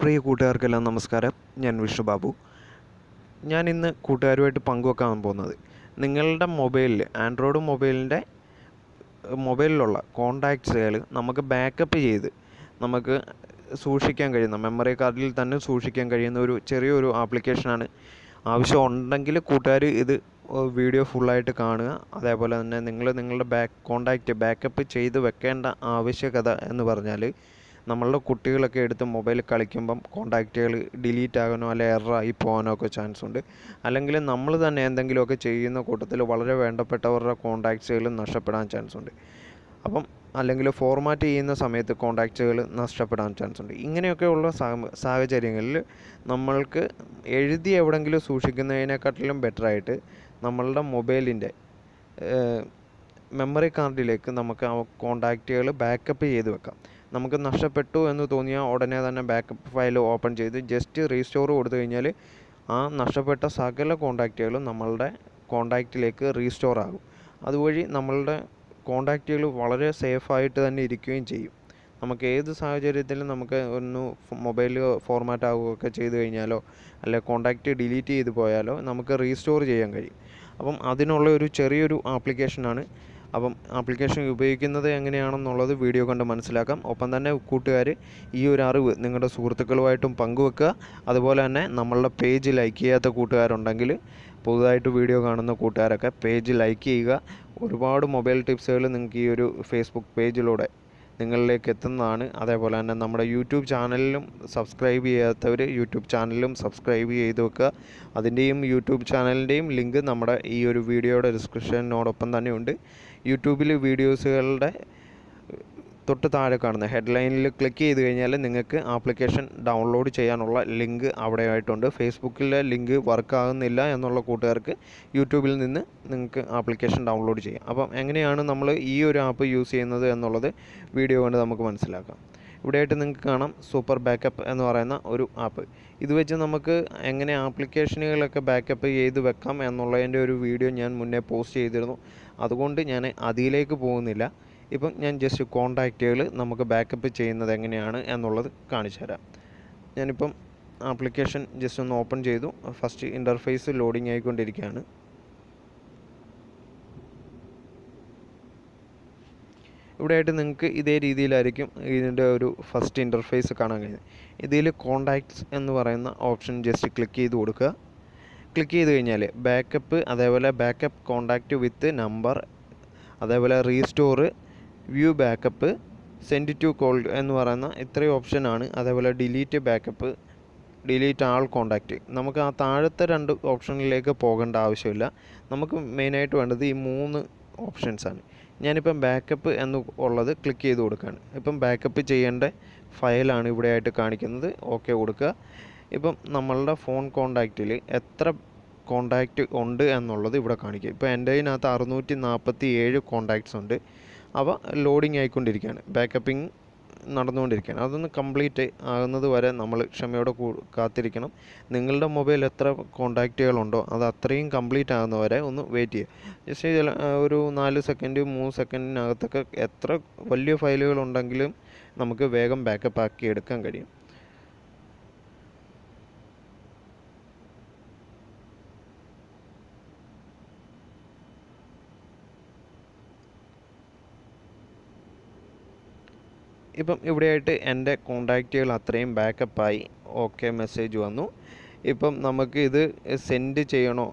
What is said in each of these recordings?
പ്രിയ കൂട്ടുകാർക്കെല്ലാം നമസ്കാരം. ഞാൻ വിഷ്ണു ബാബു. ഞാൻ ഇന്ന് കൂട്ടുകാരുമായിട്ട് പങ്കുവെക്കാൻ പോകുന്നത് നിങ്ങളുടെ മൊബൈലിൽ ആൻഡ്രോയിഡ് മൊബൈലിന്റെ മൊബൈലിലുള്ള കോണ്ടാക്ട്സുകൾ നമുക്ക് ബാക്കപ്പ് ചെയ്ത് നമുക്ക് സൂക്ഷിക്കാൻ കഴിയുന്ന മെമ്മറി കാർഡിൽ തന്നെ സൂക്ഷിക്കാൻ കഴിയുന്ന ഒരു ചെറിയൊരു ആപ്ലിക്കേഷനാണ് ആവശ്യം ഉണ്ടെങ്കിൽ കൂട്ടുകാർ ഇത് വീഡിയോ ഫുള്ളായിട്ട് കാണുക. അതേപോലെ തന്നെ നിങ്ങൾ നിങ്ങളുടെ ബാക്ക് കോണ്ടാക്റ്റ് ബാക്കപ്പ് ചെയ്ത് വെക്കേണ്ട ആവശ്യകത എന്ന് പറഞ്ഞാൽ നമ്മളുടെ കുട്ടികളൊക്കെ എടുത്ത് മൊബൈൽ കളിക്കുമ്പം കോണ്ടാക്റ്റുകൾ ഡിലീറ്റ് ആകാനോ അല്ലെ എററായി പോകാനോ ഒക്കെ ചാൻസ് ഉണ്ട്. അല്ലെങ്കിൽ നമ്മൾ തന്നെ എന്തെങ്കിലുമൊക്കെ ചെയ്യുന്ന കൂട്ടത്തിൽ വളരെ വേണ്ടപ്പെട്ടവരുടെ കോണ്ടാക്ട്സുകൾ നഷ്ടപ്പെടാൻ ചാൻസ് ഉണ്ട്. അപ്പം അല്ലെങ്കിൽ ഫോർമാറ്റ് ചെയ്യുന്ന സമയത്ത് കോണ്ടാക്റ്റുകൾ നഷ്ടപ്പെടാൻ ചാൻസ് ഉണ്ട്. ഇങ്ങനെയൊക്കെയുള്ള സാഹചര്യങ്ങളിൽ നമ്മൾക്ക് എഴുതി എവിടെങ്കിലും സൂക്ഷിക്കുന്നതിനെക്കാട്ടിലും ബെറ്ററായിട്ട് നമ്മളുടെ മൊബൈലിന്റെ മെമ്മറി കാർഡിലേക്ക് നമുക്ക് ആ കോണ്ടാക്റ്റുകൾ ബാക്കപ്പ് ചെയ്ത് വെക്കാം. നമുക്ക് നഷ്ടപ്പെട്ടു എന്ന് തോന്നിയാൽ ഉടനെ തന്നെ ബാക്കപ്പ് ഫയൽ ഓപ്പൺ ചെയ്ത് ജസ്റ്റ് റീസ്റ്റോർ കൊടുത്തു കഴിഞ്ഞാൽ ആ നഷ്ടപ്പെട്ട സകല കോണ്ടാക്റ്റുകളും നമ്മളുടെ കോണ്ടാക്റ്റിലേക്ക് റീസ്റ്റോർ ആകും. അതുവഴി നമ്മളുടെ കോണ്ടാക്റ്റുകൾ വളരെ സേഫായിട്ട് തന്നെ ഇരിക്കുകയും ചെയ്യും. നമുക്ക് ഏത് സാഹചര്യത്തിലും നമുക്ക് ഒന്ന് മൊബൈൽ ഫോർമാറ്റ് ആവുകയൊക്കെ ചെയ്ത് കഴിഞ്ഞാലോ അല്ലെ കോണ്ടാക്റ്റ് ഡിലീറ്റ് ചെയ്ത് പോയാലോ നമുക്ക് റീസ്റ്റോർ ചെയ്യാൻ കഴിയും. അപ്പം അതിനുള്ള ഒരു ചെറിയൊരു ആപ്ലിക്കേഷനാണ് അപ്പം ആപ്ലിക്കേഷൻ ഉപയോഗിക്കുന്നത് എങ്ങനെയാണെന്നുള്ളത് വീഡിയോ കണ്ട് മനസ്സിലാക്കാം. ഒപ്പം തന്നെ കൂട്ടുകാർ ഈ ഒരു അറിവ് നിങ്ങളുടെ സുഹൃത്തുക്കളുമായിട്ടും പങ്കുവെക്കുക. അതുപോലെ തന്നെ നമ്മളുടെ പേജ് ലൈക്ക് ചെയ്യാത്ത കൂട്ടുകാരുണ്ടെങ്കിൽ പുതുതായിട്ട് വീഡിയോ കാണുന്ന കൂട്ടുകാരൊക്കെ പേജ് ലൈക്ക് ചെയ്യുക. ഒരുപാട് മൊബൈൽ ടിപ്സുകൾ നിങ്ങൾക്ക് ഈ ഒരു ഫേസ്ബുക്ക് പേജിലൂടെ നിങ്ങളിലേക്ക് എത്തുന്നതാണ് അതേപോലെ തന്നെ നമ്മുടെ യൂട്യൂബ് ചാനലിലും സബ്സ്ക്രൈബ് ചെയ്യാത്തവർ യൂട്യൂബ് ചാനലിലും സബ്സ്ക്രൈബ് ചെയ്ത് വെക്കുക. അതിന്റെയും യൂട്യൂബ് ചാനലിന്റെയും ലിങ്ക് നമ്മുടെ ഈ ഒരു വീഡിയോയുടെ ഡിസ്ക്രിപ്ഷനോടൊപ്പം തന്നെയുണ്ട്. യൂട്യൂബിൽ വീഡിയോസുകളുടെ തൊട്ട് താഴെ കാണുന്ന ഹെഡ്ലൈനിൽ ക്ലിക്ക് ചെയ്ത് കഴിഞ്ഞാൽ നിങ്ങൾക്ക് ആപ്ലിക്കേഷൻ ഡൗൺലോഡ് ചെയ്യാനുള്ള ലിങ്ക് അവിടെ ആയിട്ടുണ്ട് ഫേസ്ബുക്കിലെ ലിങ്ക് വർക്ക് ആകുന്നില്ല എന്നുള്ള കൂട്ടുകാർക്ക് യൂട്യൂബിൽ നിന്ന് നിങ്ങൾക്ക് ആപ്ലിക്കേഷൻ ഡൗൺലോഡ് ചെയ്യാം. അപ്പം എങ്ങനെയാണ് നമ്മൾ ഈ ഒരു ആപ്പ് യൂസ് ചെയ്യുന്നത് എന്നുള്ളത് വീഡിയോ കൊണ്ട് നമുക്ക് മനസ്സിലാക്കാം. ഇവിടെയായിട്ട് നിങ്ങൾക്ക് കാണാം സൂപ്പർ ബാക്കപ്പ് എന്ന് പറയുന്ന ഒരു ആപ്പ് ഇത് വെച്ച് നമുക്ക് എങ്ങനെ ആപ്ലിക്കേഷനുകളൊക്കെ ബാക്കപ്പ് ചെയ്ത് വെക്കാം എന്നുള്ളതിന്റെ ഒരു വീഡിയോ ഞാൻ മുന്നേ പോസ്റ്റ് ചെയ്തിരുന്നു. അതുകൊണ്ട് ഞാൻ അതിലേക്ക് പോകുന്നില്ല. ഇപ്പം ഞാൻ ജസ്റ്റ് കോണ്ടാക്റ്റുകൾ നമുക്ക് ബാക്കപ്പ് ചെയ്യുന്നത് എങ്ങനെയാണ് എന്നുള്ളത് കാണിച്ചു തരാം. ഞാനിപ്പം ആപ്ലിക്കേഷൻ ജസ്റ്റ് ഒന്ന് ഓപ്പൺ ചെയ്തു. ഫസ്റ്റ് ഇന്റർഫേസ് ലോഡിംഗ് ആയിക്കൊണ്ടിരിക്കുകയാണ്. ഇവിടെയായിട്ട് നിങ്ങൾക്ക് ഇതേ രീതിയിലായിരിക്കും ഇതിന്റെ ഒരു ഫസ്റ്റ് ഇന്റർഫേസ് കാണാൻ കഴിയുന്നത്. ഇതിൽ കോണ്ടാക്ട്സ് എന്ന് പറയുന്ന ഓപ്ഷൻ ജസ്റ്റ് ക്ലിക്ക് ചെയ്ത് കൊടുക്കുക. ക്ലിക്ക് ചെയ്ത് കഴിഞ്ഞാൽ ബാക്കപ്പ് അതേപോലെ ബാക്കപ്പ് കോണ്ടാക്റ്റ് വിത്ത് നമ്പർ അതേപോലെ restore view backup send to cloud എന്ന് പറയുന്ന ഇത്രയും ഓപ്ഷനാണ് അതേപോലെ delete backup delete all contact നമുക്ക് ആ താഴത്തെ രണ്ട് ഓപ്ഷനിലേക്ക് പോകേണ്ട ആവശ്യമില്ല. നമുക്ക് മെയിനായിട്ട് വേണ്ടത് ഈ മൂന്ന് ഓപ്ഷൻസാണ് ഞാനിപ്പം ബാക്കപ്പ് എന്ന് ഉള്ളത് ക്ലിക്ക് ചെയ്ത് കൊടുക്കുകയാണ്. ഇപ്പം ബാക്കപ്പ് ചെയ്യേണ്ട ഫയലാണ് ഇവിടെ ആയിട്ട് കാണിക്കുന്നത്. ഓക്കെ കൊടുക്കുക. ഇപ്പം നമ്മളുടെ ഫോൺ കോണ്ടാക്റ്റിൽ എത്ര കോണ്ടാക്റ്റ് ഉണ്ട് എന്നുള്ളത് ഇവിടെ കാണിക്കുക ഇപ്പോൾ എന്റെ അതിനകത്ത് അറുന്നൂറ്റി നാൽപ്പത്തി ഏഴ് കോണ്ടാക്ട്സ് ഉണ്ട്. അവ ലോഡിങ് ആയിക്കൊണ്ടിരിക്കുകയാണ്. ബാക്കപ്പിംഗ് നടന്നുകൊണ്ടിരിക്കുകയാണ്. അതൊന്ന് കംപ്ലീറ്റ് ആകുന്നത് വരെ നമ്മൾ ക്ഷമയോടെ കാത്തിരിക്കണം. നിങ്ങളുടെ മൊബൈൽ എത്ര കോണ്ടാക്റ്റുകളുണ്ടോ അത് അത്രയും കംപ്ലീറ്റ് ആകുന്നവരെ ഒന്ന് വെയിറ്റ് ചെയ്യുക. ജസ്റ്റ് ഒരു നാല് സെക്കൻഡ് മൂന്ന് സെക്കൻഡിനകത്തൊക്കെ എത്ര വലിയ ഫയലുകളുണ്ടെങ്കിലും നമുക്ക് വേഗം ബാക്കപ്പ് ആക്കി എടുക്കാൻ കഴിയും. ഇപ്പം ഇവിടെയായിട്ട് എന്റെ കോണ്ടാക്റ്റുകൾ അത്രയും ബാക്കപ്പായി ഓക്കെ മെസ്സേജ് വന്നു. ഇപ്പം നമുക്ക് ഇത് സെൻഡ് ചെയ്യണോ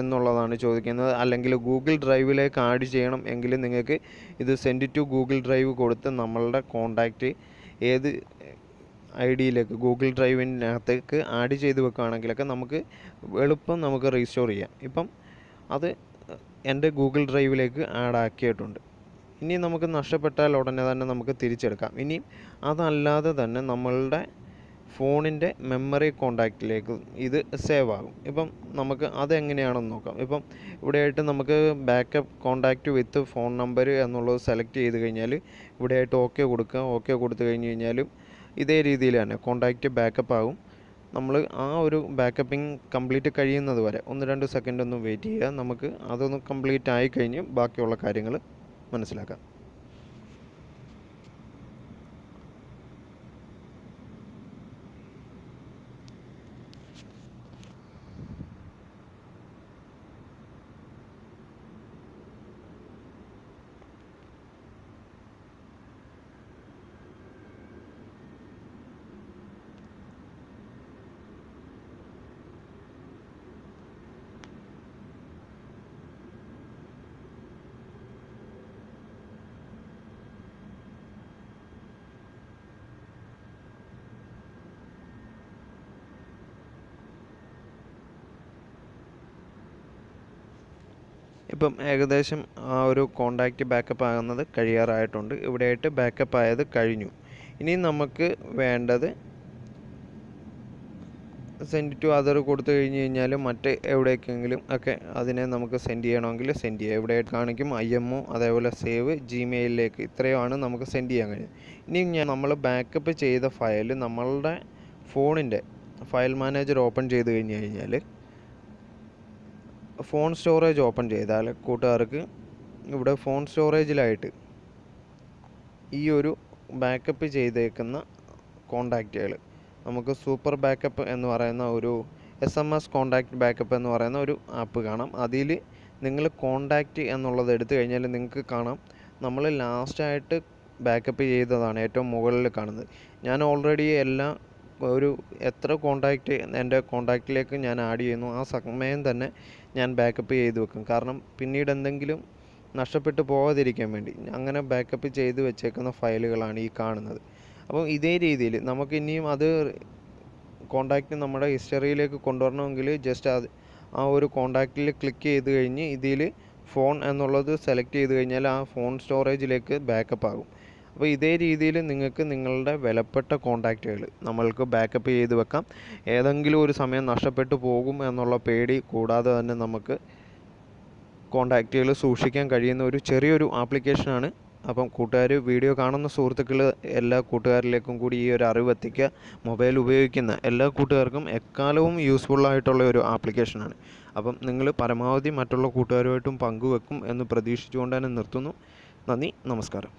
എന്നുള്ളതാണ് ചോദിക്കുന്നത്. അല്ലെങ്കിൽ ഗൂഗിൾ ഡ്രൈവിലേക്ക് ആഡ് ചെയ്യണം എങ്കിൽ നിങ്ങൾക്ക് ഇത് സെൻഡ് ടു ഗൂഗിൾ ഡ്രൈവ് കൊടുത്ത് നമ്മളുടെ കോണ്ടാക്റ്റ് ഏത് ഐ ഡിയിലേക്ക് ഗൂഗിൾ ഡ്രൈവിനകത്തേക്ക് ആഡ് ചെയ്ത് വെക്കുകയാണെങ്കിലൊക്കെ നമുക്ക് എളുപ്പം നമുക്ക് റീസ്റ്റോർ ചെയ്യാം. ഇപ്പം അത് എന്റെ ഗൂഗിൾ ഡ്രൈവിലേക്ക് ആഡ് ആക്കിയിട്ടുണ്ട്. ഇനി നമുക്ക് നഷ്ടപ്പെട്ടാൽ ഉടനെ തന്നെ നമുക്ക് തിരിച്ചെടുക്കാം. ഇനി അതല്ലാതെ തന്നെ നമ്മളുടെ ഫോണിന്റെ മെമ്മറി കോണ്ടാക്റ്റിലേക്ക് ഇത് സേവ് ആകും. ഇപ്പം നമുക്ക് അതെങ്ങനെയാണെന്ന് നോക്കാം. ഇപ്പം ഇവിടെയായിട്ട് നമുക്ക് backup contact with phone number എന്നുള്ളത് സെലക്ട് ചെയ്ത് കഴിഞ്ഞാൽ ഇവിടെയായിട്ട് ഓക്കെ കൊടുക്കുക. ഓക്കെ കൊടുത്തു കഴിഞ്ഞ് കഴിഞ്ഞാലും ഇതേ രീതിയിൽ തന്നെ കോണ്ടാക്റ്റ് ബാക്കപ്പ് ആകും. നമ്മൾ ആ ഒരു ബാക്കപ്പിംഗ് കംപ്ലീറ്റ് കഴിയുന്നത് വരെ ഒന്ന് രണ്ട് സെക്കൻഡ് ഒന്ന് വെയിറ്റ് ചെയ്യുക. നമുക്ക് അതൊന്ന് കംപ്ലീറ്റ് ആയി കഴിഞ്ഞ് ബാക്കിയുള്ള കാര്യങ്ങൾ മനസ്സിലാക്കാം. ഇപ്പം ഏകദേശം ആ ഒരു കോണ്ടാക്റ്റ് ബാക്കപ്പ് ആകുന്നത് കഴിയാറായിട്ടുണ്ട്. ഇവിടെയായിട്ട് ബാക്കപ്പ് ആയത് കഴിഞ്ഞു. ഇനി നമുക്ക് വേണ്ടത് സെൻഡ് ടു അതർ കൊടുത്തു കഴിഞ്ഞ് കഴിഞ്ഞാൽ മറ്റ് എവിടേക്കെങ്കിലും ഒക്കെ അതിനെ നമുക്ക് സെൻഡ് ചെയ്യണമെങ്കിൽ സെൻഡ് ചെയ്യാം. ഇവിടെ കാണിക്കും ഐ എം ഒ അതേപോലെ സേവ് ജിമെയിലിലേക്ക് ഇത്രയുമാണ് നമുക്ക് സെൻഡ് ചെയ്യാൻ കഴിയുന്നത്. ഇനി ഞാൻ നമ്മൾ ബാക്കപ്പ് ചെയ്ത ഫയൽ നമ്മളുടെ ഫോണിന്റെ ഫയൽ മാനേജർ ഓപ്പൺ ചെയ്ത് കഴിഞ്ഞ് കഴിഞ്ഞാൽ ഫോൺ സ്റ്റോറേജ് ഓപ്പൺ ചെയ്താൽ കൂട്ടുകാർക്ക് ഇവിടെ ഫോൺ സ്റ്റോറേജിലായിട്ട് ഈ ഒരു ബാക്കപ്പ് ചെയ്തേക്കുന്ന കോണ്ടാക്റ്റുകൾ നമുക്ക് സൂപ്പർ ബാക്കപ്പ് എന്ന് പറയുന്ന ഒരു S M S contact backup എന്ന് പറയുന്ന ഒരു ആപ്പ് കാണാം. അതിൽ നിങ്ങൾ കോണ്ടാക്റ്റ് എന്നുള്ളത് എടുത്തു കഴിഞ്ഞാൽ നിങ്ങൾക്ക് കാണാം. നമ്മൾ ലാസ്റ്റായിട്ട് ബാക്കപ്പ് ചെയ്തതാണ് ഏറ്റവും മുകളിൽ കാണുന്നത്. ഞാൻ ഓൾറെഡി എല്ലാ ഒരു എത്ര കോണ്ടാക്റ്റ് എന്റെ കോണ്ടാക്റ്റിലേക്ക് ഞാൻ ആഡ് ചെയ്യുന്നു ആ സമയം തന്നെ ഞാൻ ബാക്കപ്പ് ചെയ്ത് വെക്കും. കാരണം പിന്നീട് എന്തെങ്കിലും നഷ്ടപ്പെട്ടു പോകാതിരിക്കാൻ വേണ്ടി അങ്ങനെ ബാക്കപ്പ് ചെയ്ത് വെച്ചേക്കുന്ന ഫയലുകളാണ് ഈ കാണുന്നത്. അപ്പം ഇതേ രീതിയിൽ നമുക്ക് ഇനിയും അത് കോണ്ടാക്റ്റ് നമ്മുടെ ഹിസ്റ്ററിയിലേക്ക് കൊണ്ടുവരണമെങ്കിൽ ജസ്റ്റ് അത് ആ ഒരു കോണ്ടാക്റ്റിൽ ക്ലിക്ക് ചെയ്ത് കഴിഞ്ഞ് ഇതിൽ ഫോൺ എന്നുള്ളത് സെലക്ട് ചെയ്ത് കഴിഞ്ഞാൽ ആ ഫോൺ സ്റ്റോറേജിലേക്ക് ബാക്കപ്പ് ആകും. അപ്പോൾ ഇതേ രീതിയിൽ നിങ്ങൾക്ക് നിങ്ങളുടെ വിലപ്പെട്ട കോണ്ടാക്റ്റുകൾ നമ്മൾക്ക് ബാക്കപ്പ് ചെയ്ത് വെക്കാം. ഏതെങ്കിലും ഒരു സമയം നഷ്ടപ്പെട്ടു പോകും എന്നുള്ള പേടി കൂടാതെ തന്നെ നമുക്ക് കോണ്ടാക്റ്റുകൾ സൂക്ഷിക്കാൻ കഴിയുന്ന ഒരു ചെറിയൊരു ആപ്ലിക്കേഷനാണ് അപ്പം കൂട്ടുകാർ വീഡിയോ കാണുന്ന സുഹൃത്തുക്കൾ എല്ലാ കൂട്ടുകാരിലേക്കും കൂടി ഈ ഒരു അറിവ് എത്തിക്കുക. മൊബൈൽ ഉപയോഗിക്കുന്ന എല്ലാ കൂട്ടുകാർക്കും എക്കാലവും യൂസ്ഫുള്ളായിട്ടുള്ള ഒരു ആപ്ലിക്കേഷനാണ് അപ്പം നിങ്ങൾ പരമാവധി മറ്റുള്ള കൂട്ടുകാരുമായിട്ടും പങ്കുവെക്കും എന്ന് പ്രതീക്ഷിച്ചുകൊണ്ട് തന്നെ നിർത്തുന്നു. നന്ദി നമസ്കാരം.